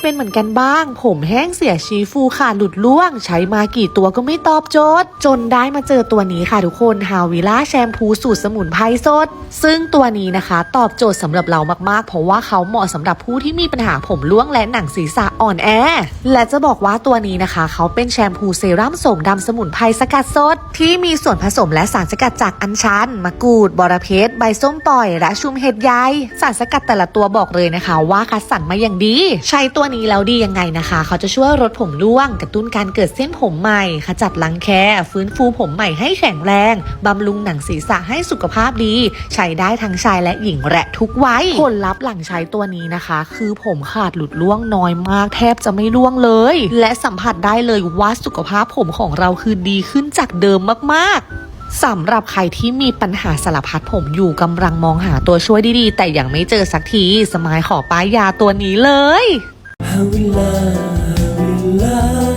เป็นเหมือนกันบ้าง ผมแห้งเสียชีฟูขาดหลุดล่วง ใช้มากี่ตัวก็ไม่ตอบโจทย์ จนได้มาเจอตัวนี้ค่ะทุกคนฮาวิล่าแชมพูสูตรสมุนไพรสด ซึ่งตัวนี้นะคะ ตอบโจทย์สำหรับเรามากๆ เพราะว่าเขาเหมาะสำหรับผู้ที่มีปัญหาผมร่วงและหนังศีรษะอ่อนแอ และจะบอกว่าตัวนี้นะคะ เขาเป็นแชมพูเซรั่มโสมดำสมุนไพรสกัดสด ที่มีส่วนผสมและสารสกัดจากอัญชัน มะกรูด บอระเพ็ดใบส้มปล่อย และชุมเห็ดใยสารสกัดแต่ละตัวบอกเลยนะคะ ว่าคัดสรรมาอย่างดี ใช้ตัวนี้แล้วดียังไงนะคะ เขาจะช่วยลดผมร่วง กระตุ้นการเกิดเส้นผมใหม่ ขจัดรังแค ฟื้นฟูผมใหม่ให้แข็งแรง บำรุงหนังศีรษะให้สุขภาพดี ใช้ได้ทั้งชายและหญิงและทุกวัยผลลัพธ์หลังใช้ตัวนี้นะคะ คือผมขาดหลุดร่วงน้อยมาก แทบจะไม่ร่วงเลย และสัมผัสได้เลยว่าสุขภาพผมของเราคือดีขึ้นจากเดิมมากๆสำหรับใครที่มีปัญหาสารพัดผมอยู่กำลังมองหาตัวช่วยดีๆ แต่ยังไม่เจอสักที สมายขอป้ายยาตัวนี้เลยหาเวลา